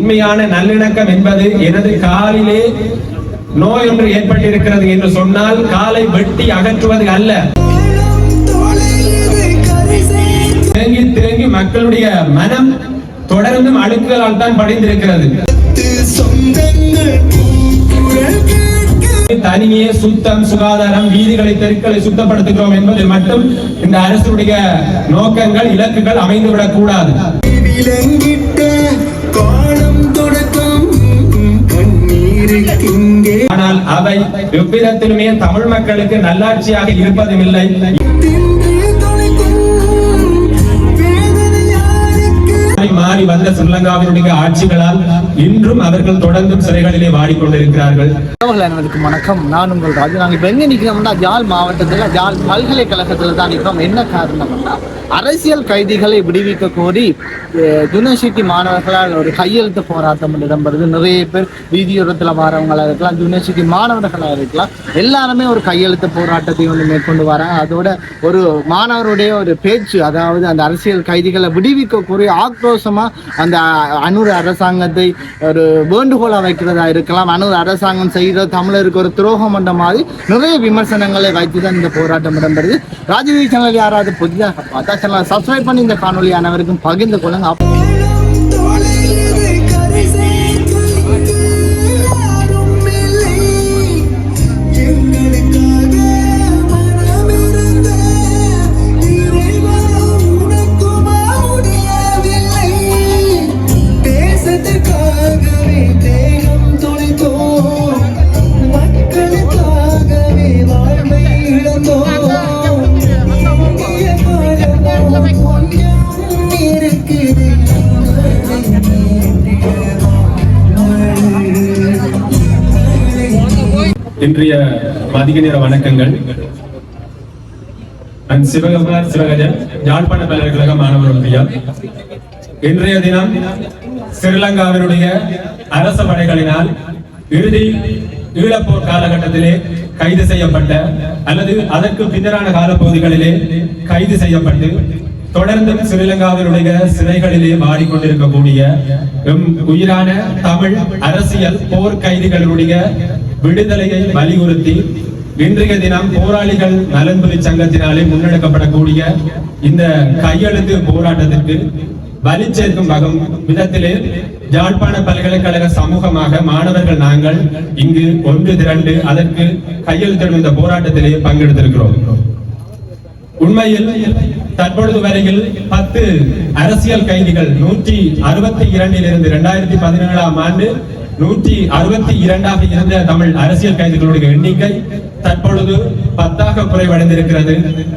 உண்மையான நல்லிணக்கம் என்பது எனது காலிலே நோய் ஒன்று ஏற்பட்டிருக்கிறது என்று சொன்னால் காலை வெட்டி அகற்றுவது அல்ல. தேங்கி தேங்கி மக்களுடைய மனம் தொடர்ந்தும் அழுக்குகளால் தான் படிந்திருக்கிறது. தனியே சுத்தம் சுகாதாரம் வீதிகளை தெருக்களை சுத்தப்படுத்துகிறோம் என்பதில் மட்டும் இந்த அரசுடைய நோக்கங்கள் இலக்குகள் அமைந்துவிடக் கூடாது விலங்கிட்ட காலம் கண்ணீருக்கிங்கே ஆனால் அவை எவ்விதத்திலுமே தமிழ் மக்களுக்கு நல்லாட்சியாக இருப்பதும் இல்லை மாறி வந்த ஸ்ரீலங்காவினுடைய ஆட்சிகளால் இன்றும் அவர்கள் தொடர்ந்தும் சிறைகளிலே வாடிக்கொண்டிருக்கிறார்கள். அனைவருக்கும் வணக்கம். நான் உங்கள் ராஜு. நாங்கள் இப்போ எங்கே நிற்கிறோம்னா ஜாழ் மாவட்டத்தில் ஜால் பல்கலைக்கழகத்தில் தான் நிற்கிறோம் என்ன காரணம்னா அரசியல் கைதிகளை விடுவிக்க கோரி யூனிவர்சிட்டி மாணவர்களால் ஒரு கையெழுத்து போராட்டம் இடம்பெறுது. நிறைய பேர் வீதியோரத்தில் வரவங்களாக இருக்கலாம் யூனிவர்சிட்டி மாணவர்களாக இருக்கலாம். எல்லாருமே ஒரு கையெழுத்து போராட்டத்தை வந்து மேற்கொண்டு வராங்க. அதோட ஒரு மாணவருடைய ஒரு பேச்சு அதாவது அந்த அரசியல் கைதிகளை விடுவிக்க கோரி ஆக்ரோஷமாக அந்த அனூர் அரசாங்கத்தை ஒரு வேண்டுகோளாக வைக்கிறதா இருக்கலாம். அனூர் அரசாங்கம் செய்கிற தமிழருக்கு ஒரு துரோகம் என்ற மாதிரி நிறைய விமர்சனங்களை வைத்து தான் இந்த போராட்டம் இடம்பெறுது. ராஜவீ சேனல் யாராவது புதிதாக பார்த்தா சேனலை சப்ஸ்கிரைப் பண்ணி இந்த காணொலி அனைவருக்கும் பகிர்ந்து கொள்ளுங்க. இன்றைய மதிய நேர வணக்கங்கள். நான் சிவகுமார் சிவகஜன் யாழ்ப்பாண பல்கலைக்கழக மாணவர் ஒன்றியம். இன்றைய தினம் ஸ்ரீலங்காவினுடைய அரச படைகளினால் இறுதி ஈழப்போர் காலகட்டத்திலே கைது செய்யப்பட்ட அல்லது அதற்கு பின்னரான காலப்பகுதிகளிலே கைது செய்யப்பட்டு தொடர்ந்து ஸ்ரீலங்காவினுடைய சிறைகளிலே வாடிக்கொண்டிருக்கக்கூடிய எம் உயிரான தமிழ் அரசியல் போர் கைதிகளுடைய விடுதலையை வலியுறுத்தி இன்றைய தினம் போராளிகள் நலன்புரி சங்கத்தினாலே முன்னெடுக்கப்படக்கூடிய இந்த கையெழுத்து போராட்டத்திற்கு வலி சேர்க்கும் வகம் விதத்திலே யாழ்ப்பாண பல்கலைக்கழக சமூகமாக மாணவர்கள் நாங்கள் இங்கு ஒன்று திரண்டு அதற்கு கையெழுத்திடும் இந்த போராட்டத்திலே பங்கெடுத்திருக்கிறோம். உண்மையில் தற்பொழுது வரையில் பத்து அரசியல் கைதிகள் நூற்றி அறுபத்தி இரண்டில் இருந்து இரண்டாயிரத்தி பதினேழாம் ஆண்டு நூற்றி அறுபத்தி இரண்டாக இருந்த தமிழ் அரசியல் கைதிகளுடைய எண்ணிக்கை தற்பொழுது பத்தாக குறைவடைந்திருக்கிறது.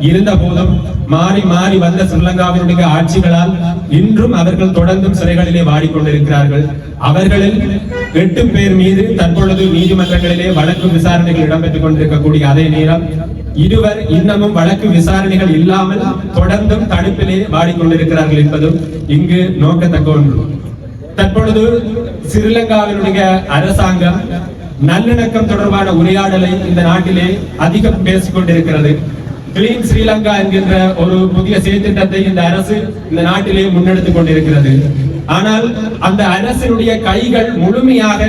இருந்த போதும் மாறி மாறி வந்த ஸ்ரீலங்காவினுடைய ஆட்சிகளால் இன்றும் அவர்கள் தொடர்ந்தும் சிறைகளிலே வாடிக்கொண்டிருக்கிறார்கள். அவர்களில் எட்டு பேர் மீது தற்பொழுது நீதிமன்றங்களிலே வழக்கு விசாரணைகள் இடம்பெற்றுக் கொண்டிருக்கக்கூடிய அதே நேரம் இருவர் இன்னமும் வழக்கு விசாரணைகள் இல்லாமல் தொடர்ந்தும் தடுப்பிலே வாடிக்கொண்டிருக்கிறார்கள் என்பதும் இங்கு நோக்கத்தக்க ஒன்று தற்பொழுது ஸ்ரீலங்காவினுடைய அரசாங்கம் நல்லிணக்கம் தொடர்பான உரையாடலை இந்த நாட்டிலே அதிகம் பேசிக் கொண்டிருக்கிறது கிளீன் ஸ்ரீலங்கா என்கின்ற ஒரு புதிய செயற்திட்டத்தை இந்த அரசு இந்த நாட்டிலே முன்னெடுத்துக் கொண்டிருக்கிறது. ஆனால் அந்த அரசினுடைய கைகள் முழுமையாக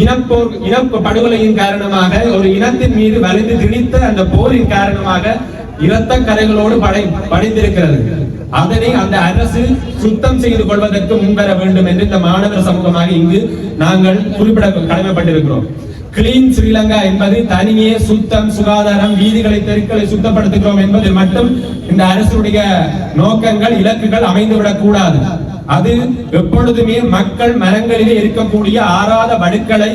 இனப்போர் இனப்பு படுகொலையின் காரணமாக ஒரு இனத்தின் மீது வலிந்து திணித்த அந்த போரின் காரணமாக இரத்த கரைகளோடு படை படைந்திருக்கிறது. அதனை அந்த அரசு சுத்தம் செய்து கொள்வதற்கு முன்வர வேண்டும் என்று இந்த மாணவர் சமூகமாக இங்கு நாங்கள் குறிப்பிட கடமைப்பட்டிருக்கிறோம். கிளீன் ஸ்ரீலங்கா என்பது தனியே சுத்தம் சுகாதாரம் வீதிகளை தெருக்களை சுத்தப்படுத்துகிறோம் என்பதில் மட்டும் இந்த அரசுடைய நோக்கங்கள் இலக்குகள் அமைந்துவிடக் கூடாது அது எப்பொழுதுமே மக்கள் மரங்களிலே இருக்கக்கூடிய ஆறாத வடுக்களை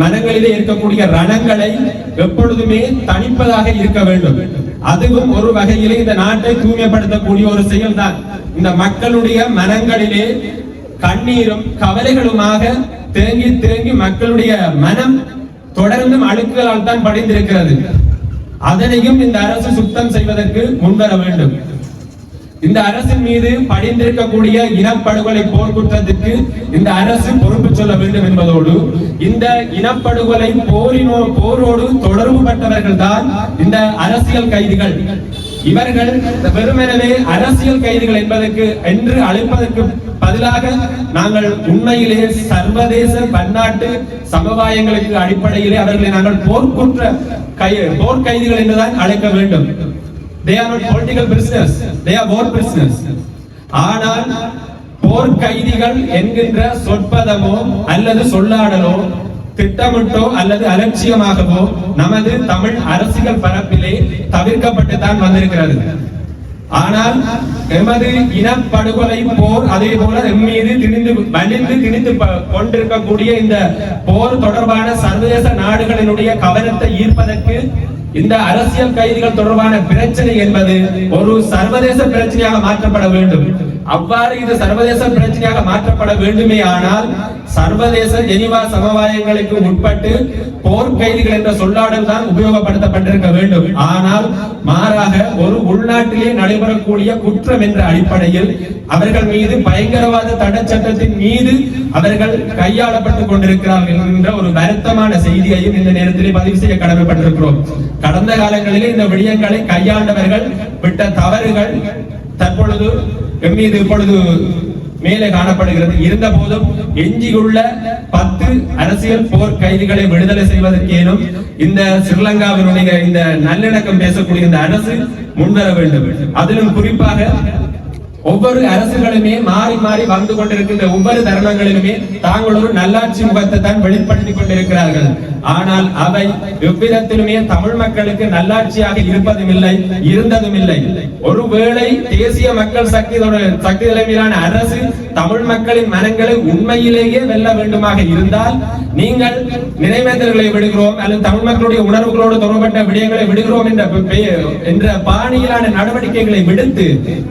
மனங்களிலே இருக்கக்கூடிய ரணங்களை எப்பொழுதுமே தணிப்பதாக இருக்க வேண்டும். அதுவும் ஒரு வகையிலே இந்த நாட்டை தூய்மைப்படுத்தக்கூடிய ஒரு செயல்தான். இந்த மக்களுடைய மனங்களிலே கண்ணீரும் கவலைகளுமாக தேங்கி தேங்கி மக்களுடைய மனம் தொடர்ந்தும் அழுக்குகளால் தான் படிந்திருக்கிறது. அதனையும் இந்த அரசு சுத்தம் செய்வதற்கு முன்வர வேண்டும். இந்த அரசின் மீது படிந்திருக்கக்கூடிய இனப்படுகொலை போர் இந்த அரசு பொறுப்பு சொல்ல வேண்டும் என்பதோடு இந்த இனப்படுகொலை போரினோ போரோடு தொடர்பு பட்டவர்கள் தான் இந்த அரசியல் கைதிகள். இவர்கள் வெறுமெனவே அரசியல் கைதிகள் என்பதற்கு என்று அழைப்பதற்கு பதிலாக நாங்கள் உண்மையிலே சர்வதேச பன்னாட்டு சமுதாயங்களுக்கு அடிப்படையிலே அவர்களை நாங்கள் போர்க்குற்ற கை போர்க்கைதிகள் என்றுதான் அழைக்க வேண்டும். They are not political prisoners. They are war prisoners. ஆனால் போர் கைதிகள் என்கின்ற சொற்பதமோ அல்லது சொல்லாடலோ திட்டமிட்டோ அல்லது அலட்சியமாகவோ நமது தமிழ் அரசியல் பரப்பிலே தவிர்க்கப்பட்டு தான் வந்திருக்கிறது. ஆனால் எமது இனப்படுகொலை போர் அதே போல எம் மீது திணிந்து வலிந்து திணித்து கொண்டிருக்கக்கூடிய இந்த போர் தொடர்பான சர்வதேச நாடுகளினுடைய கவனத்தை ஈர்ப்பதற்கு இந்த அரசியல் கைதிகள் தொடர்பான பிரச்சனை என்பது ஒரு சர்வதேச பிரச்சனையாக மாற்றப்பட வேண்டும். அவ்வாறு இது சர்வதேச பிரச்சனையாக மாற்றப்பட வேண்டுமே ஆனால் சர்வதேச ஜெனிவா சமவாயங்களுக்கு உட்பட்டு போர் கைதிகள் என்ற சொல்லாடல் தான் உபயோகப்படுத்தப்பட்டிருக்க வேண்டும். ஆனால் மாறாக ஒரு உள்நாட்டிலே நடைபெறக்கூடிய குற்றம் என்ற அடிப்படையில் அவர்கள் மீது பயங்கரவாத தடை சட்டத்தின் மீது அவர்கள் கையாளப்பட்டுக் கொண்டிருக்கிறார்கள் என்ற ஒரு வருத்தமான செய்தியையும் இந்த நேரத்திலே பதிவு செய்ய கடமைப்பட்டிருக்கிறோம். கடந்த காலங்களிலே இந்த விடயங்களை கையாண்டவர்கள் விட்ட தவறுகள் தற்பொழுது எம்மீது இப்பொழுது மேலே காணப்படுகிறது. இருந்த போதும் எஞ்சியுள்ள பத்து அரசியல் போர் கைதிகளை விடுதலை செய்வதற்கேனும் இந்த ஸ்ரீலங்காவினுடைய இந்த நல்லிணக்கம் பேசக்கூடிய இந்த அரசு முன்வர வேண்டும். அதிலும் குறிப்பாக ஒவ்வொரு அரசுகளுமே மாறி மாறி வந்து கொண்டிருக்கின்ற ஒவ்வொரு தருணங்களிலுமே தாங்கள் ஒரு நல்லாட்சி முகத்தை தான் வெளிப்படுத்திக் கொண்டிருக்கிறார்கள். ஆனால் அவை எவ்விதத்திலுமே தமிழ் மக்களுக்கு நல்லாட்சியாக இருப்பதும் இல்லை இருந்ததும் இல்லை ஒருவேளை தேசிய மக்கள் சக்தி சக்தி தலைமையிலான அரசு தமிழ் மக்களின் மனங்களை உண்மையிலேயே வெல்ல வேண்டுமாக இருந்தால் நீங்கள் நினைவேந்தல்களை விடுகிறோம் அல்லது தமிழ் மக்களுடைய உணர்வுகளோடு தொடர்பட்ட விடயங்களை விடுகிறோம் என்ற என்ற பாணியிலான நடவடிக்கைகளை விடுத்து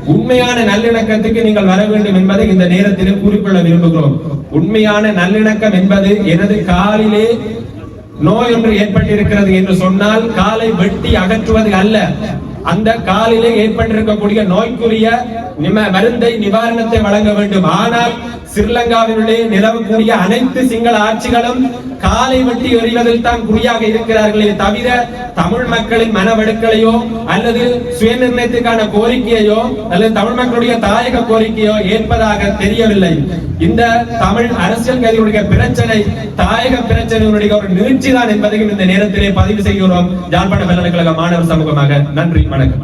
உண்மையான நல்லிணக்கத்துக்கு நீங்கள் வர வேண்டும் என்பதை இந்த நேரத்தில் கூறிக்கொள்ள விரும்புகிறோம். உண்மையான நல்லிணக்கம் என்பது எனது காலிலே நோய் ஒன்று ஏற்பட்டிருக்கிறது என்று சொன்னால் காலை வெட்டி அகற்றுவது அல்ல. அந்த காலிலே ஏற்பட்டிருக்கக்கூடிய நோய்க்குரிய மருந்தை நிவாரணத்தை வழங்க வேண்டும். ஆனால் ஸ்ரீலங்காவினுடைய நிலவக்கூடிய அனைத்து சிங்கள ஆட்சிகளும் காலை வெட்டி எறிவதில் தான் குறியாக இருக்கிறார்களே தவிர தமிழ் மக்களின் மனவெடுக்கலையோ அல்லது சுயநிர்ணயத்துக்கான கோரிக்கையோ அல்லது தமிழ் மக்களுடைய தாயக கோரிக்கையோ ஏற்பதாக தெரியவில்லை. இந்த தமிழ் அரசியல் கைதிகளுடைய பிரச்சனை தாயக பிரச்சனைகளுடைய ஒரு நிகழ்ச்சிதான் என்பதையும் இந்த நேரத்திலே பதிவு செய்கிறோம். யாழ்ப்பாண பல்கலைக்கழக மாணவர் சமூகமாக நன்றி வணக்கம்.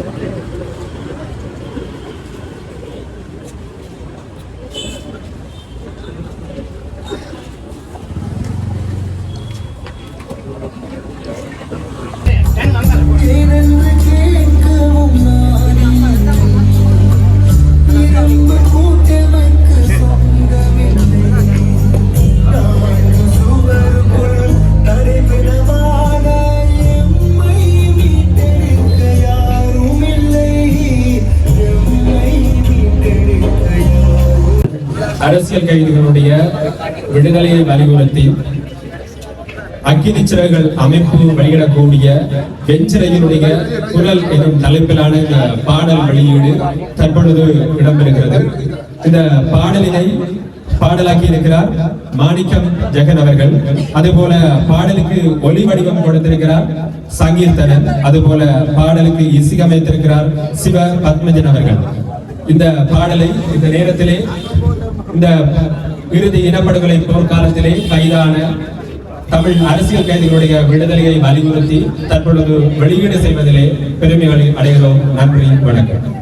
கைதிகளுடைய விடுதலையை வலியுறுத்தி அக்கினி சிறகுகள் அமைப்பு வெளியிடக்கூடிய வெஞ்சிறையினுடைய குரல் எனும் தலைப்பிலான இந்த பாடல் வெளியீடு தற்பொழுது இடம்பெறுகிறது. இந்த பாடலினை பாடலாக்கி இருக்கிறார் மாணிக்கம் ஜெகன் அவர்கள். அதுபோல பாடலுக்கு ஒலி வடிவம் கொடுத்திருக்கிறார் சங்கீர்த்தனன். அதுபோல பாடலுக்கு இசையமைத்திருக்கிறார் சிவ பத்மஜன் அவர்கள். இந்த பாடலை இந்த நேரத்திலே இந்த இறுதி இனப்படுகொலை போர்க்காலத்திலே கைதான தமிழ் அரசியல் கைதிகளுடைய விடுதலையை வலியுறுத்தி தற்பொழுது வெளியீடு செய்வதிலே பெருமை அடைகிறோம். நன்றி வணக்கம்.